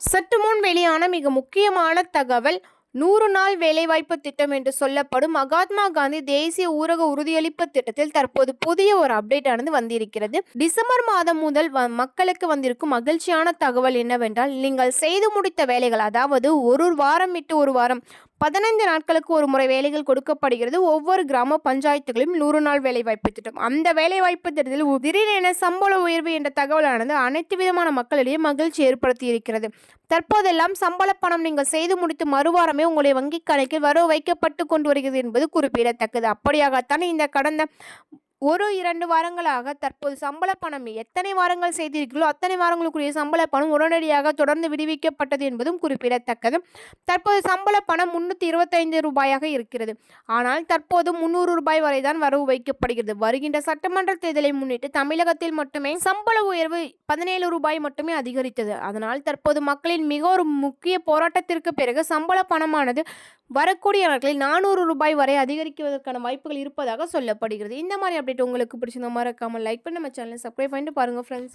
சற்று முன் வெளியான மிக முக்கியமான தகவல் நூறு நாள் வேலைவாய்ப்பு திட்டம் என்று சொல்லப்படும் மகாத்மா காந்தி தேசிய ஊரக உறுதியளிப்பு திட்டத்தில் தற்போது புதிய ஒரு அப்டேட் ஆனது வந்திருக்கிறது. டிசம்பர் மாதம் முதல் வ- மக்களுக்கு வந்திருக்கும் மகிழ்ச்சியான தகவல் என்னவென்றால் நீங்கள் செய்து முடித்த வேலைகள் அதாவது ஒரு வாரம் விட்டு ஒரு வாரம் பதினைந்து நாட்களுக்கு ஒரு முறை வேலைகள் கொடுக்கப்படுகிறது. ஒவ்வொரு கிராம பஞ்சாயத்துகளிலும் நூறு நாள் வேலைவாய்ப்பு திட்டம். அந்த வேலைவாய்ப்பு திட்டத்தில் திடீரென சம்பள உயர்வு என்ற தகவலானது அனைத்து விதமான மக்களிடையே மகிழ்ச்சி ஏற்படுத்தி இருக்கிறது. தற்போதெல்லாம் சம்பள பணம் நீங்கள் செய்து முடித்து மறுவாரமே உங்களுடைய வங்கிக் கணக்கில் வரவு வைக்கப்பட்டு கொண்டு வருகிறது என்பது குறிப்பிடத்தக்கது. அப்படியாகத்தான் இந்த கடந்த ஒரு இரண்டு வாரங்களாக தற்போது சம்பள பணம் எத்தனை வாரங்கள் செய்திருக்கிறோ அத்தனை வாரங்களுக்குரிய சம்பள பணம் உடனடியாக தொடர்ந்து விடுவிக்கப்பட்டது என்பதும் குறிப்பிடத்தக்கது. தற்போது சம்பள பணம் முன்னூற்றி இருபத்தைந்து ரூபாயாக இருக்கிறது. ஆனால் தற்போது முந்நூறு ரூபாய் வரை தான் வரவு வைக்கப்படுகிறது. வருகின்ற சட்டமன்ற தேர்தலை முன்னிட்டு தமிழகத்தில் மட்டுமே சம்பள உயர்வு பதினேழு ரூபாய் மட்டுமே அதிகரித்தது. அதனால் தற்போது மக்களின் மிக ஒரு முக்கிய போராட்டத்திற்கு பிறகு சம்பள பணமானது வரக்கூடிய நாட்களில் நானூறு ரூபாய் வரை அதிகரிக்குவதற்கான வாய்ப்புகள் இருப்பதாக சொல்லப்படுகிறது. இந்த மாதிரி அப்டேட் உங்களுக்கு பிடிச்சிருந்த மறக்காமல் லைக் பண்ணி நம்ம சேனலை சப்ஸ்கிரைப் பண்ணிட்டு பாருங்கள் ஃப்ரெண்ட்ஸ்